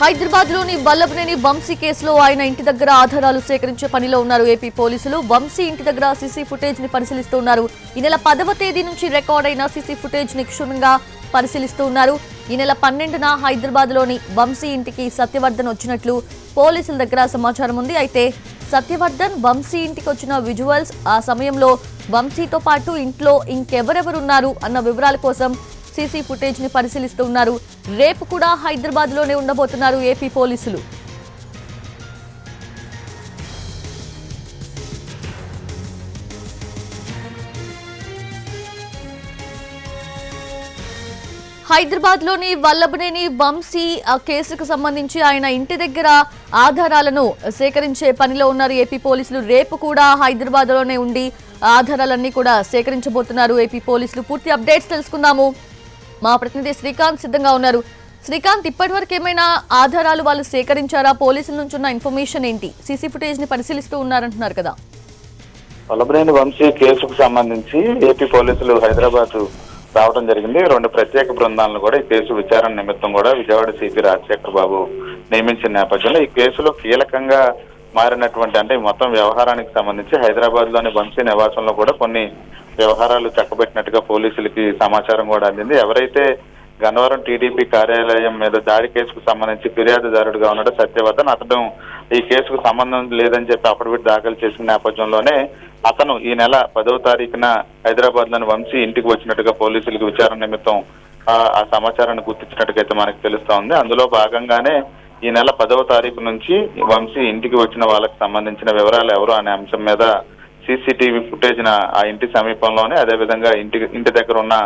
హైదరాబాద్లోని బల్లభనేని వంశీ కేసులో ఆయన ఇంటి దగ్గర ఆధారాలు సేకరించే పనిలో ఉన్నారు. ఏపీ పోలీసులు వంశీ ఇంటి దగ్గర సీసీ ఫుటేజ్ని పరిశీలిస్తున్నారు. ఈ నెల పదవ తేదీ నుంచి రికార్డ్ అయిన సీసీ ఫుటేజ్ని క్షుణ్ణంగా పరిశీలిస్తున్నారు. ఈ నెల పన్నెండున హైదరాబాద్లోని వంశీ ఇంటికి సత్యవర్ధన్ వచ్చినట్లు పోలీసుల దగ్గర సమాచారం ఉంది. అయితే సత్యవర్ధన్ వంశీ ఇంటికి వచ్చిన విజువల్స్ ఆ సమయంలో వంశీతో పాటు ఇంట్లో ఇంకెవరెవరున్నారు అన్న వివరాల కోసం సీసీ ఫుటేజ్ని పరిశీలిస్తూ ఉన్నారు. రేపు కూడా హైదరాబాద్లోనే ఉండబోతున్నారు ఏపీ పోలీసులు. హైదరాబాద్లోని వల్లభనేని వంశీ ఆ కేసుకు సంబంధించి ఆయన ఇంటి దగ్గర ఆధారాలను సేకరించే పనిలో ఉన్నారు ఏపీ పోలీసులు. రేపు కూడా హైదరాబాద్లోనే ఉండి ఆధారాలన్నీ కూడా సేకరించబోతున్నారు ఏపీ పోలీసులు. పూర్తి అప్డేట్స్ తెలుసుకుందాము. మా ప్రతినిధి శ్రీకాంత్ సిద్ధంగా ఉన్నారు. శ్రీకాంత్ ఇప్పటివరకు ఏమైనా ఆధారాలు వాళ్ళు సేకరించారా? పోలీసుల నుంచి ఉన్న ఇన్ఫర్మేషన్ ఏంటి? సీసీ ఫుటేజ్ని పరిశీలిస్తూ ఉన్నారంటున్నారు కదా. వల్లభనేని వంశీ కేసుకు సంబంధించి ఏపీ పోలీసులు హైదరాబాద్ రావడం జరిగింది. రెండు ప్రత్యేక బృందాలను కూడా ఈ కేసు విచారణ నిమిత్తం కూడా విజయవాడ సిపి రాజశేఖర్ బాబు నియమించిన నేపథ్యంలో ఈ కేసులో కీలకంగా మారినటువంటి అంటే మొత్తం వ్యవహారానికి సంబంధించి హైదరాబాద్లోని వంశీ నివాసంలో కూడా కొన్ని వ్యవహారాలు చక్కబెట్టినట్టుగా పోలీసులకి సమాచారం కూడా అందింది. ఎవరైతే గన్నవరం టీడీపీ కార్యాలయం మీద దాడి కేసుకు సంబంధించి ఫిర్యాదుదారుడుగా ఉన్నాడు సత్యవర్ధన్ అతను ఈ కేసుకు సంబంధం లేదని చెప్పి అఫిడవిట్ దాఖలు చేసిన నేపథ్యంలోనే అతను ఈ నెల పదవ తారీఖున హైదరాబాద్లోని వంశీ ఇంటికి వచ్చినట్టుగా పోలీసులకు విచారణ నిమిత్తం ఆ ఆ సమాచారాన్ని గుర్తించినట్టుగైతే మనకు తెలుస్తా ఉంది. అందులో భాగంగానే ఈ నెల పదవ తారీఖు నుంచి వంశీ ఇంటికి వచ్చిన వాళ్ళకి సంబంధించిన వివరాలు ఎవరు అనే అంశం మీద సీసీటీవీ ఫుటేజ్ ఆ ఇంటి సమీపంలోనే అదేవిధంగా ఇంటి ఇంటి దగ్గర ఉన్న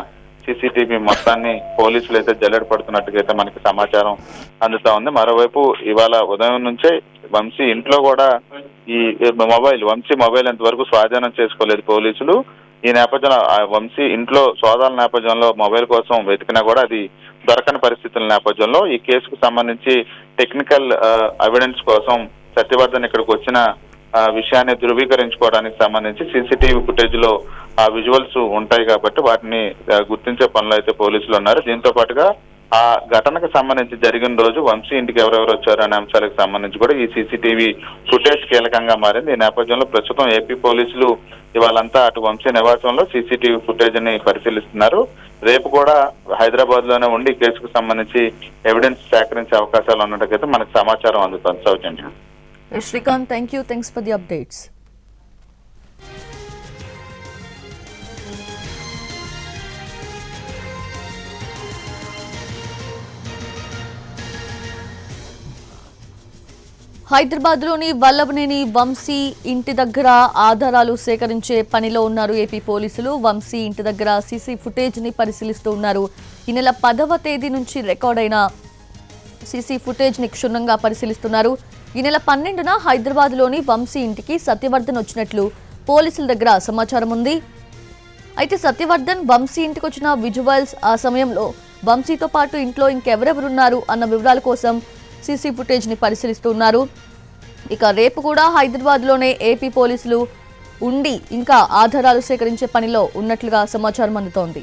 సీసీటీవీ మొత్తాన్ని పోలీసులు అయితే జల్లెడ పడుతున్నట్టుగా అయితే మనకి సమాచారం అందుతా ఉంది. మరోవైపు ఇవాళ ఉదయం నుంచే వంశీ ఇంట్లో కూడా ఈ మొబైల్ వంశీ మొబైల్ ఎంతవరకు స్వాధీనం చేసుకోలేదు పోలీసులు. ఈ నేపథ్యంలో ఆ వంశీ ఇంట్లో సోదాల నేపథ్యంలో మొబైల్ కోసం వెతికినా కూడా అది దొరకని పరిస్థితుల నేపథ్యంలో ఈ కేసుకు సంబంధించి టెక్నికల్ ఎవిడెన్స్ కోసం సత్యవర్ధన్ ఇక్కడికి వచ్చిన విషయాన్ని ధృవీకరించుకోవడానికి సంబంధించి సీసీటీవీ ఫుటేజ్లో ఆ విజువల్స్ ఉంటాయి కాబట్టి వాటిని గుర్తించే పనులు అయితే పోలీసులు ఉన్నారు. దీంతో పాటుగా ఆ ఘటనకు సంబంధించి జరిగిన రోజు వంశీ ఇంటికి ఎవరెవరు వచ్చారు అనే అంశాలకు సంబంధించి కూడా ఈ సీసీటీవీ ఫుటేజ్ కీలకంగా మారింది. ఈ నేపథ్యంలో ప్రస్తుతం ఏపీ పోలీసులు ఇవాళంతా అటు వంశీ నివాసంలో సీసీటీవీ ఫుటేజ్ని పరిశీలిస్తున్నారు. రేపు కూడా హైదరాబాద్లోనే ఉండి కేసుకు సంబంధించి ఎవిడెన్స్ సేకరించే అవకాశాలు ఉన్నట్టుగైతే మనకు సమాచారం అందుతుంది. Soujanya. Srikanth thank you thanks for the updates హైదరాబాద్లోని వల్లభనేని వంశీ ఇంటి దగ్గర ఆధారాలు సేకరించే పనిలో ఉన్నారు ఏపీ పోలీసులు. వంశీ ఇంటి దగ్గర సీసీ ఫుటేజ్ని పరిశీలిస్తూ ఉన్నారు. ఈ నెల పదవ తేదీ నుంచి రికార్డ్ అయిన సీసీ ఫుటేజ్ని క్షుణ్ణంగా పరిశీలిస్తున్నారు. ఈ నెల పన్నెండున హైదరాబాద్లోని వంశీ ఇంటికి సత్యవర్ధన్ వచ్చినట్లు పోలీసుల దగ్గర సమాచారం ఉంది. అయితే సత్యవర్ధన్ వంశీ ఇంటికి వచ్చిన విజువల్స్ ఆ సమయంలో వంశీతో పాటు ఇంట్లో ఇంకెవరెవరున్నారు అన్న వివరాల కోసం సీసీ ఫుటేజ్ని పరిశీలిస్తున్నారు ఇక రేపు కూడా హైదరాబాద్లోనే ఏపీ పోలీసులు ఉండి ఇంకా ఆధారాలు సేకరించే పనిలో ఉన్నట్లుగా సమాచారం అందుతోంది.